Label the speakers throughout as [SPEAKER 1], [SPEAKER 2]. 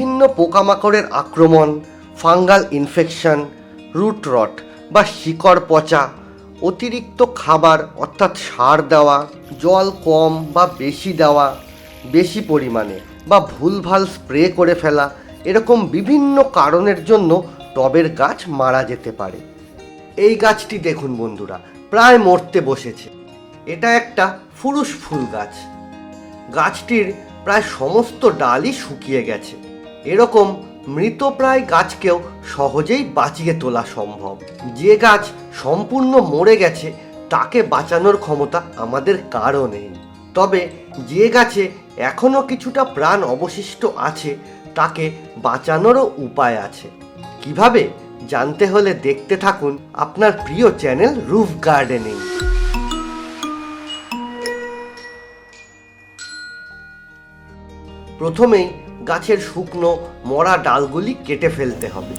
[SPEAKER 1] বিভিন্ন পোকামাকড়ের আক্রমণ, ফাঙ্গাল ইনফেকশন, রুট রট বা শিকড় পচা, অতিরিক্ত খাবার অর্থাৎ সার দেওয়া, জল কম বা বেশি দেওয়া, বেশি পরিমাণে বা ভুলভাল স্প্রে করে ফেলা এরকম বিভিন্ন কারণের জন্য টবের গাছ মারা যেতে পারে। এই গাছটি দেখুন বন্ধুরা, প্রায় মরতে বসেছে। এটা একটা ফুরুষ ফুল গাছ। গাছটির প্রায় সমস্ত ডালই শুকিয়ে গেছে। এরকম মৃতপ্রায় গাছকেও সহজেই বাঁচিয়ে তোলা সম্ভব। যে গাছ সম্পূর্ণ মরে গেছে, তাকে বাঁচানোর ক্ষমতা আমাদের কারও নেই। তবে যে গাছে এখনও কিছুটা প্রাণ অবশিষ্ট আছে, তাকে বাঁচানোরও উপায় আছে। কীভাবে? জানতে হলে দেখতে থাকুন আপনার প্রিয় চ্যানেল রুফ গার্ডেনিং। প্রথমেই গাছের শুকনো মরা ডালগুলি কেটে ফেলতে হবে।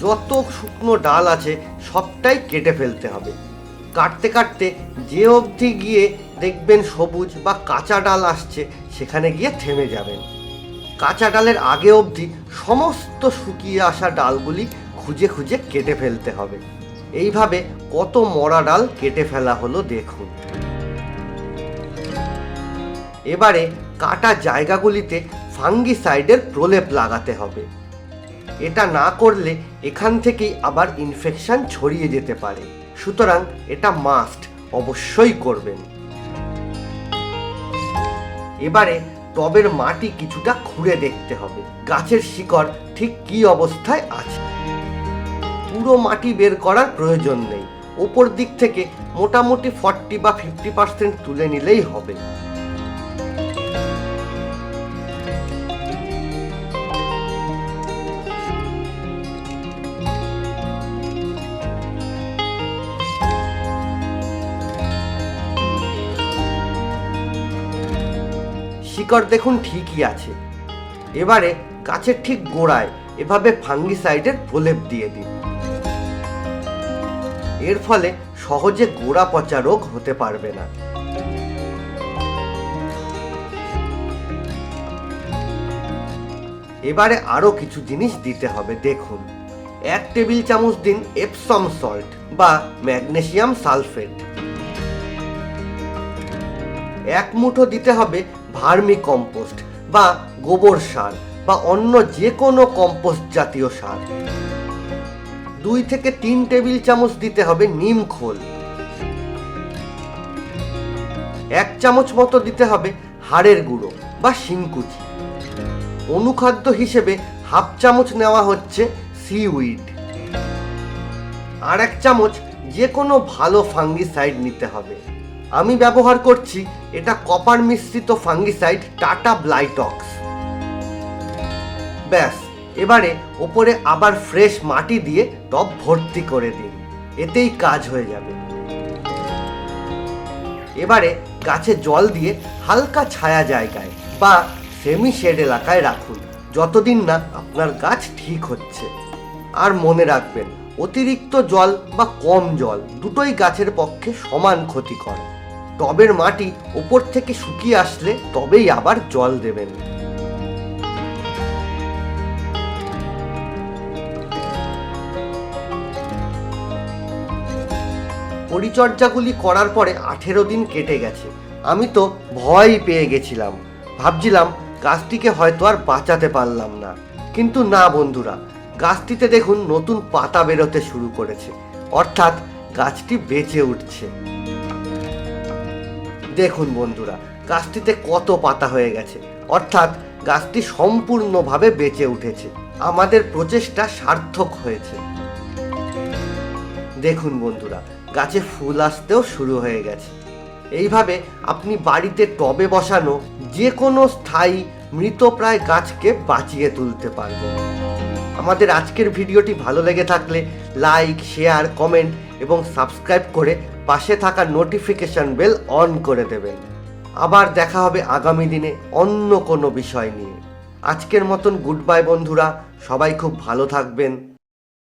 [SPEAKER 1] যত শুকনো ডাল আছে, সবটাই কেটে ফেলতে হবে। কাটতে কাটতে যে অবধি গিয়ে দেখবেন সবুজ বা কাঁচা ডাল আসছে, সেখানে গিয়ে থেমে যাবেন। কাঁচা ডালের আগে অবধি সমস্ত শুকিয়ে আসা ডালগুলি খুঁজে খুঁজে কেটে ফেলতে হবে। এইভাবে কত মরা ডাল কেটে ফেলা হলো দেখুন। এবারে কাটা জায়গাগুলিতে ফাঙ্গিসাইডের প্রলেপ লাগাতে হবে। এটা না করলে এখান থেকেই আবার ইনফেকশন ছড়িয়ে যেতে পারে। সুতরাং এটা মাস্ট অবশ্যই করবেন। এবারে টবের মাটি কিছুটা খুঁড়ে দেখতে হবে। গাছের শিকড় ঠিক কি অবস্থায় আছে? পুরো মাটি বের করার প্রয়োজন নেই। ওপর দিক থেকে মোটামুটি ফর্টি বা ফিফটি পার্সেন্ট তুলে নিলেই হবে। শিকড় দেখুন ঠিকই আছে। এবারে গাছের ঠিক গোড়ায় এভাবে ফাঙ্গিসাইডের প্রলেপ দিয়ে দিন। এর ফলে সহজে গোড়া পচা রোগ হতে পারবে না। এবারে আরও কিছু জিনিস দিতে হবে, দেখুন। এক টেবিল চামচ দিন এপসম সল্ট বা ম্যাগনেসিয়াম সালফেট এক মুঠো দিতে হবে ভার্মি কম্পোস্ট বা গোবর সার বা অন্য যে কোনো কম্পোস্ট জাতীয় সার। দুই থেকে তিন টেবিল চামচ দিতে হবে নিম খোল। এক চামচ মতো দিতে হবে হাড়ের গুঁড়ো বা শিংকুচি। অনুখাদ্য হিসেবে হাফ চামচ নেওয়া হচ্ছে সিউইড। আর এক চামচ যে কোনো ভালো ফাঙ্গিসাইড নিতে হবে। আমি ব্যবহার করছি এটা কপার মিশ্রিত ফাঙ্গিসাইড টাটা ব্লাইটক্স। ব্যাস, এবারে ওপরে আবার ফ্রেশ মাটি দিয়ে টব ভর্তি করে দিন। এতেই কাজ হয়ে যাবে। এবারে গাছে জল দিয়ে হালকা ছায়া জায়গায় বা সেমি শেড এলাকায় রাখুন, যতদিন না আপনার গাছ ঠিক হচ্ছে। আর মনে রাখবেন, অতিরিক্ত জল বা কম জল দুটোই গাছের পক্ষে সমান ক্ষতিকর। টবের মাটি ওপর থেকে শুকিয়ে আসলে তবেই আবার জল দেবেন। পরিচর্যাগুলি করার পরে আঠেরো দিন কেটে গেছে। আমি তো ভয় পেয়ে গেছিলাম। ভাবছিলাম, গাছটিকে হয়তো আর বাঁচাতে পারলাম না। কিন্তু না বন্ধুরা, গাছটিতে দেখুন নতুন পাতা বেরোতে শুরু করেছে। অর্থাৎ গাছটি বেঁচে উঠছে। দেখুন বন্ধুরা, গাছটিতে কত পাতা হয়ে গেছে। অর্থাৎ গাছটি সম্পূর্ণভাবে বেঁচে উঠেছে। আমাদের প্রচেষ্টা সার্থক হয়েছে। দেখুন বন্ধুরা, গাছে ফুল আসতেও শুরু হয়ে গেছে। এইভাবে আপনি বাড়িতে টবে বসানো যে কোনো স্থায়ী মৃতপ্রায় গাছকে বাঁচিয়ে তুলতে পারবেন। আমাদের আজকের ভিডিওটি ভালো লেগে থাকলে লাইক, শেয়ার, কমেন্ট এবং সাবস্ক্রাইব করে পাশে থাকা নোটিফিকেশন বেল অন করে দেবেন। আবার দেখা হবে আগামী দিনে অন্য কোনো বিষয় নিয়ে। আজকের মতন গুড বাই বন্ধুরা, সবাই খুব ভালো থাকবেন।